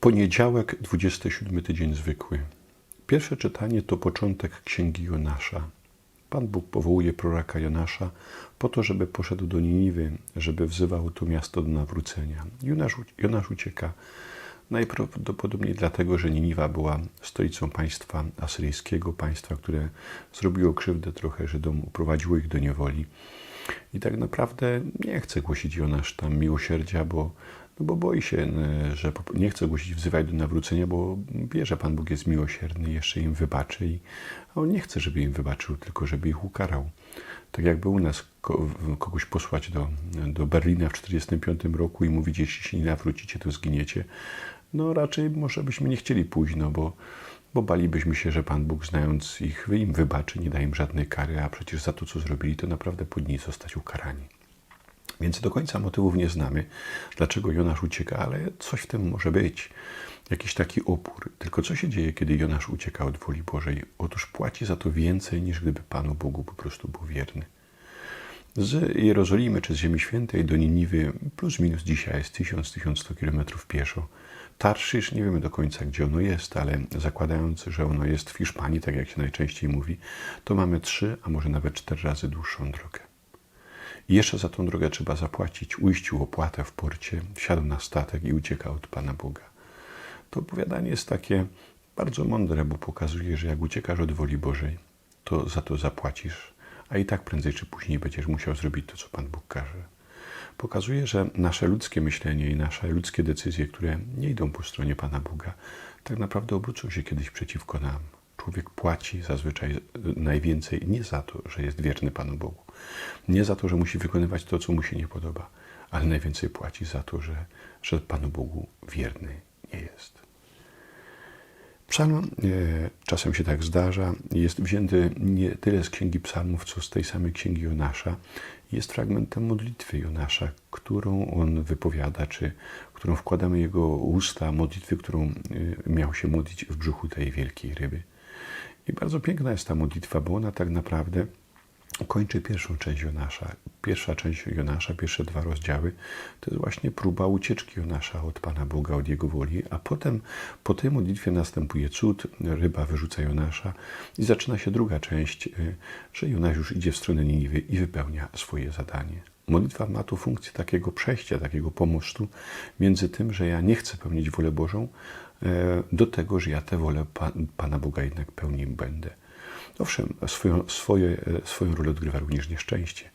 Poniedziałek, 27 tydzień zwykły. Pierwsze czytanie to początek księgi Jonasza. Pan Bóg powołuje proroka Jonasza po to, żeby poszedł do Niniwy, żeby wzywał to miasto do nawrócenia. Jonasz, Jonasz ucieka najprawdopodobniej dlatego, że Niniwa była stolicą państwa asyryjskiego, państwa, które zrobiło krzywdę trochę Żydom, uprowadziło ich do niewoli. I tak naprawdę nie chce głosić Jonasz tam miłosierdzia, bo, no bo boi się, że nie chce głosić, wzywać do nawrócenia, bo wie, że Pan Bóg jest miłosierny, jeszcze im wybaczy. I, on nie chce, żeby im wybaczył, tylko żeby ich ukarał. Tak jakby u nas kogoś posłać do, do Berlina w 1945 roku i mówić, jeśli się nie nawrócicie, to zginiecie. No raczej może byśmy nie chcieli pójść, no bo, bo balibyśmy się, że Pan Bóg, znając ich, im wybaczy, nie da im żadnej kary, a przecież za to, co zrobili, to naprawdę powinni zostać ukarani. Więc do końca motywów nie znamy, dlaczego Jonasz ucieka, ale coś w tym może być. Jakiś taki opór. Tylko co się dzieje, kiedy Jonasz ucieka od woli Bożej? Otóż płaci za to więcej, niż gdyby Panu Bogu po prostu był wierny. Z Jerozolimy czy z Ziemi Świętej do Niniwy plus minus dzisiaj jest 1000-1100 km pieszo. Tarszysz nie wiemy do końca, gdzie ono jest, ale zakładając, że ono jest w Hiszpanii, tak jak się najczęściej mówi, to mamy trzy, a może nawet cztery razy dłuższą drogę. Jeszcze za tą drogę trzeba zapłacić, ujściu opłatę w porcie, wsiadł na statek i ucieka od Pana Boga. To opowiadanie jest takie bardzo mądre, bo pokazuje, że jak uciekasz od woli Bożej, to za to zapłacisz, a i tak prędzej czy później będziesz musiał zrobić to, co Pan Bóg każe. Pokazuje, że nasze ludzkie myślenie i nasze ludzkie decyzje, które nie idą po stronie Pana Boga, tak naprawdę obrócą się kiedyś przeciwko nam. Człowiek płaci zazwyczaj najwięcej nie za to, że jest wierny Panu Bogu, nie za to, że musi wykonywać to, co mu się nie podoba, ale najwięcej płaci za to, że, że Panu Bogu wierny nie jest. Psalm, e, czasem się tak zdarza, jest wzięty nie tyle z Księgi Psalmów, co z tej samej Księgi Jonasza. Jest fragmentem modlitwy Jonasza, którą on wypowiada, czy którą wkładamy jego usta, modlitwy, którą e, miał się modlić w brzuchu tej wielkiej ryby. I bardzo piękna jest ta modlitwa, bo ona tak naprawdę kończy pierwszą część Jonasza. Pierwsza część Jonasza, pierwsze dwa rozdziały, to jest właśnie próba ucieczki Jonasza od Pana Boga, od Jego woli, a potem po tej modlitwie następuje cud, ryba wyrzuca Jonasza i zaczyna się druga część, y, że Jonasz już idzie w stronę Niniwy i wypełnia swoje zadanie. Modlitwa ma tu funkcję takiego przejścia, takiego pomostu między tym, że ja nie chcę pełnić wolę Bożą, do tego, że ja tę wolę Pana Boga jednak pełnić będę. Owszem, swoją, swoje, swoją rolę odgrywa również nieszczęście.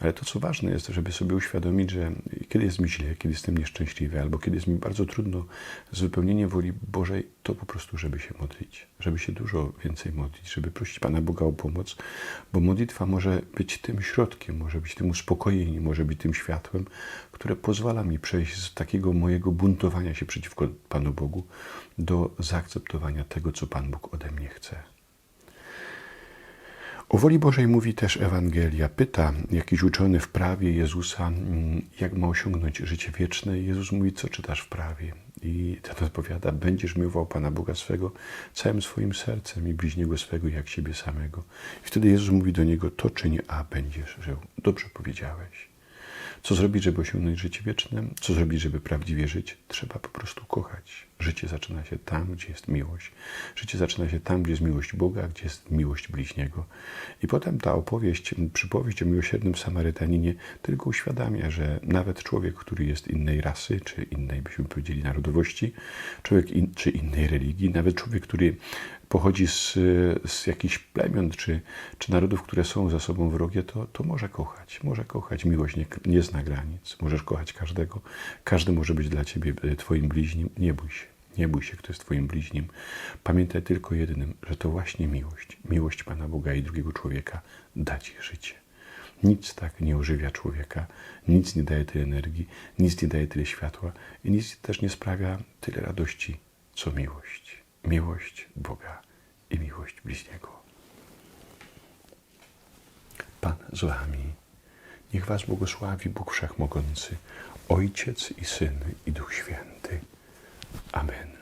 Ale to, co ważne jest, żeby sobie uświadomić, że kiedy jest mi źle, kiedy jestem nieszczęśliwy, albo kiedy jest mi bardzo trudno z wypełnieniem woli Bożej, to po prostu, żeby się modlić, żeby się dużo więcej modlić, żeby prosić Pana Boga o pomoc, bo modlitwa może być tym środkiem, może być tym uspokojeniem, może być tym światłem, które pozwala mi przejść z takiego mojego buntowania się przeciwko Panu Bogu do zaakceptowania tego, co Pan Bóg ode mnie chce. O woli Bożej mówi też Ewangelia. Pyta jakiś uczony w prawie Jezusa, mm, jak ma osiągnąć życie wieczne. Jezus mówi, co czytasz w prawie? I ten odpowiada, będziesz miłował Pana Boga swego całym swoim sercem i bliźniego swego jak siebie samego. I wtedy Jezus mówi do niego, to czyń, a będziesz żył. Dobrze powiedziałeś. Co zrobić, żeby osiągnąć życie wieczne? Co zrobić, żeby prawdziwie żyć? Trzeba po prostu kochać. Życie zaczyna się tam, gdzie jest miłość. Życie zaczyna się tam, gdzie jest miłość Boga, gdzie jest miłość bliźniego. I potem ta opowieść, przypowieść o miłosiernym Samarytaninie tylko uświadamia, że nawet człowiek, który jest innej rasy, czy innej, byśmy powiedzieli, narodowości, człowiek in, czy innej religii, nawet człowiek, który pochodzi z, z jakichś plemion czy, czy narodów, które są za sobą wrogie, to, to może kochać. Może kochać. Miłość nie, nie zna granic. Możesz kochać każdego. Każdy może być dla ciebie e, twoim bliźnim. Nie bój się. Nie bój się, kto jest twoim bliźnim. Pamiętaj tylko jednym, że to właśnie miłość. Miłość Pana Boga i drugiego człowieka da ci życie. Nic tak nie ożywia człowieka, nic nie daje tyle energii, nic nie daje tyle światła i nic też nie sprawia tyle radości, co miłość miłość Boga i miłość bliźniego. Pan z wami. Niech was błogosławi Bóg Wszechmogący, Ojciec i Syn i Duch Święty. Amen.